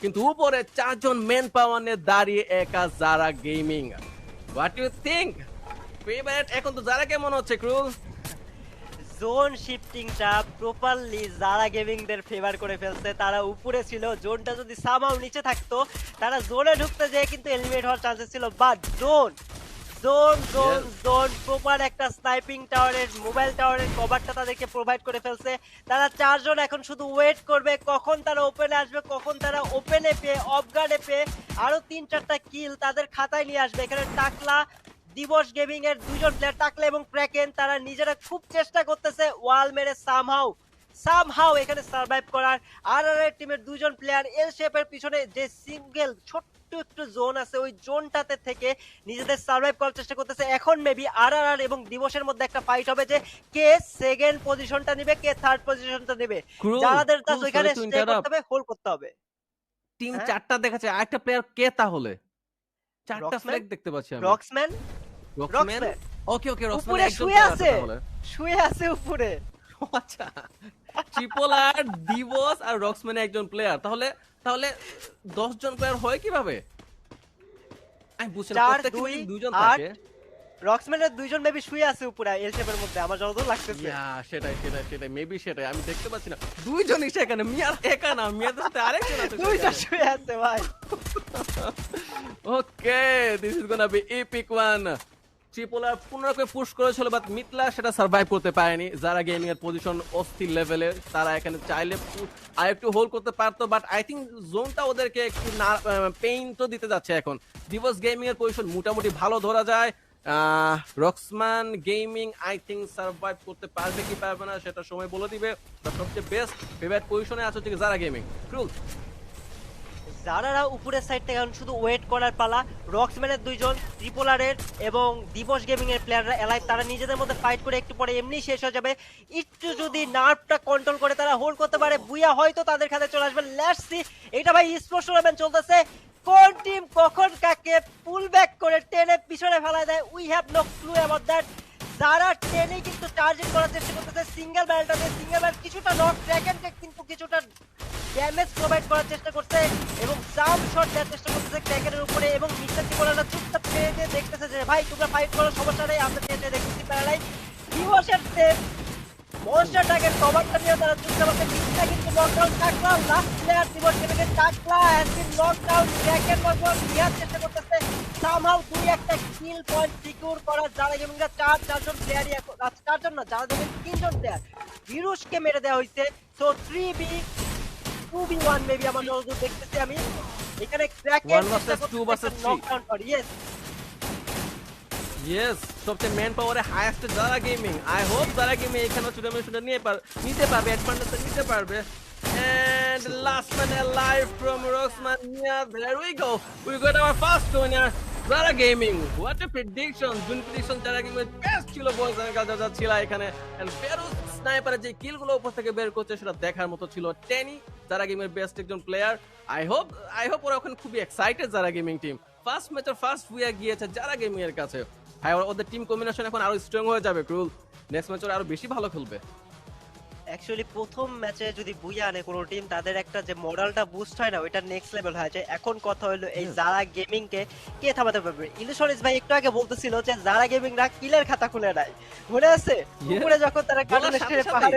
কিন্তু উপরে চারজন মেন পাওয়ার নিয়ে দাঁড়িয়ে একা যারা gaming what you think favourite এখন তো যারা কেমন হচ্ছে ক্রু জোন শিফটিংটা প্রপারলি যারা গেমিংদের ফেভার করে ফেলছে, তারা উপরে ছিল। জোনটা যদি সামাও নিচে থাকতো, তারা জোনে ঢুকতে যেয়ে কিন্তু এলিমিনেট হওয়ার চান্সেস ছিল। But zone zone zone. Zone proper একটা স্নাইপিং টাওয়ারের মোবাইল টাওয়ারের কভারটা তাদেরকে প্রোভাইড করে ফেলছে তারা চারজন এখন শুধু ওয়েট করবে কখন তারা ওপেনে আসবে কখন তারা ওপেনে পেয়ে অফ গার্ডে পেয়ে আরও তিন চারটা কিল তাদের খাতায় নিয়ে আসবে এখানে টাকলা দিবস গেমিং এর দুজন প্লেয়ার টাকলা এবং ক্র্যাকেন তারা নিজেরা খুব চেষ্টা করতেছে ওয়াল মেরে সামহাউ সামহাউ এখানে সার্ভাইভ করার আর আর টিমের দুজন প্লেয়ার এল শেপের পিছনে যে সিঙ্গেল ছোট্ট একটু জোন আছে ওই জোনটাতে থেকে নিজেদের সার্ভাইভ করার চেষ্টা করতেছে। এখন মেবি আর আর আর এবং দিবসের মধ্যে একটা ফাইট হবে যে কে সেকেন্ড পজিশনটা নেবে কে থার্ড পজিশনটা নেবে। যাদের ক্রুল, ওইখানে স্টে করতে হবে হোল্ড করতে হবে। টিম হ্যাঁ? চারটা দেখাচ্ছে। আরেকটা প্লেয়ার কে তাহলে? চারটা ফ্ল্যাগ দেখতে পাচ্ছি আমি রক্সম্যান রক্সম্যান ওকে ওকে রক্সম্যান উপরে শুয়ে আছে। শুয়ে আছে উপরে। আচ্ছা। ট্রিপল আর রক্সম্যানে একজন প্লেয়ার তাহলে তাহলে দশ জন প্লেয়ার হয় কীভাবে? আমি বুঝছি না প্রত্যেক টিমে দুইজন থাকে। রক্সম্যানের দুইজন মেবি শুয়ে আছে উপরে এল শেপের মধ্যে আমার যতদূর লাগতেছে। ইয়া সেটাই সেটাই সেটাই মেবি সেটাই আমি দেখতে পাচ্ছি না। দুইজনই সেখানে মিয়ার একা না মিয়াদের সাথে আরেকজন আছে দুইটা শুয়ে আছে ভাই। Okay this is gonna be epic one triple আর পুনরায় পুশ করেছিল বাট মিতলা সেটা সার্ভাইভ করতে পারেনি। যারা গেমিং এর পজিশন অস্থির লেভেলের তারা এখানে চাইলে আর একটু হোল্ড করতে পারতো বাট আই থিঙ্ক জোনটা ওদেরকে একটু না পেইন তো দিতে যাচ্ছে এখন। দিবস গেমিং এর পজিশন মোটামুটি ভালো ধরা যায়। রক্সমান গেমিং আই থিঙ্ক সার্ভাইভ করতে পারবে কি পারবে না, সেটা সময় বলে দিবে। সবচেয়ে বেস্ট ফেভারিট পজিশনে আছে হচ্ছে যারা গেমিং ট্রুল যারা উপরের সাইড থেকে এখন শুধু ওয়েট করার পালা। রক্সম্যানের দুইজন ট্রিপোলারের এবং দিবস গেমিং এর প্লেয়াররা এলাইভ তারা নিজেদের মধ্যে ফাইট করে একটু পরে এমনি শেষ হয়ে যাবে। একটু যদি নার্ভটা কন্ট্রোল করে তারা হোল্ড করতে পারে বুয়া হয়তো তাদের খাতে চলে আসবে। লেটস সি এটা ভাই স্পোর্টস টুর্নামেন্ট চলতেছে। কোন টিম কখন কাকে পুল ব্যাক করে টেনে পিছনে ফেলায় দেয় we have no clue about that যারা টেনে কিন্তু চার্জিং করার চেষ্টা করতেছে সিঙ্গেল ব্যালটাতে সিঙ্গেল ব্যাল কিছুটা নক ট্র্যাক ট্র্যাকেনকে কিন্তু কিছুটা ড্যামেজ প্রোভাইড করার চেষ্টা করছে এবং জাম্প শট দেওয়ার চেষ্টা করতেছে ক্র্যাকের উপরে এবং মিস্টার টিপোলারা চুপচাপ ছেড়ে দিয়ে দেখতেছে যে ভাই তোমরা ফাইট করো সমস্যা নেই আমরা চেয়ে দেখতেছি প্যারালাই ডিভোর্সের মনস্টার টাকের কভারটা নিয়ে তারা চুপচাপ আছে। মিস্টার কিন্তু নকডাউন থাকল লাস্ট প্লেয়ার দিবস থেকে টাকলা হ্যাজ বিন নকডাউন ক্র্যাকের মধ্যে নেওয়ার চেষ্টা করতেছে। সামহাউ দুই একটা কিল পয়েন্ট সিকিউর করার যারা গেমিংরা চার চারজন প্লেয়ারই এখন আচ্ছা, চারজন না যারা গেমিং তিনজন প্লেয়ার ভিরুসকে মেরে দেওয়া হয়েছে so three B two B one maybe আমার যতদূর দেখতেছি আমি এখানে ক্র্যাকের One versus two versus three. Knockdown কর ইয়েস ইয়েস সবচেয়ে ম্যান পাওয়ারে হাইয়েস্ট যারা গেমিং আই হোপ যারা গেমিং এখানে টুর্নামেন্টটা নিয়ে পার নিতে পারবে অ্যাডভান্টেজটা নিতে পারবে And last man alive from Roxman. Yeah, there we go. We got our first winner. Zara Gaming. What a prediction. জুন prediction যারা গেমিং বেস্ট ছিল বয়স আমি কাজ ছিল এখানে এন্ড ফেরুজ স্নাইপারের যে কিলগুলো উপর থেকে বের করছে, সেটা দেখার মতো ছিল টেনি যারা গেমের বেস্ট একজন player I hope I hope ওরা এখন খুবই এক্সাইটেড যারা গেমিং টিম ফার্স্ট ম্যাচের ফার্স্ট উইয়া গিয়েছে যারা গেমিং এর কাছে। হ্যাঁ ওদের টিম কম্বিনেশন এখন আরও স্ট্রং হয়ে যাবে ক্রুল নেক্সট ম্যাচ আরও বেশি ভালো খেলবে। অ্যাকচুয়ালি প্রথম ম্যাচে যদি বুইয়া আনে কোনো টিম তাদের একটা যে মডেলটা বুস্ট হয় না ওইটা নেক্সট লেভেল হয়। যে এখন কথা হলো এই যারা গেমিং কে কে থামাতে পারবে? ইলুশনিস ভাই একটু আগে বলতেছিল যে যারা গেমিং রা কিলের খাতা খুলে নেয়। মনে আছে? উপরে যখন তারা কাটা পাহাড়ের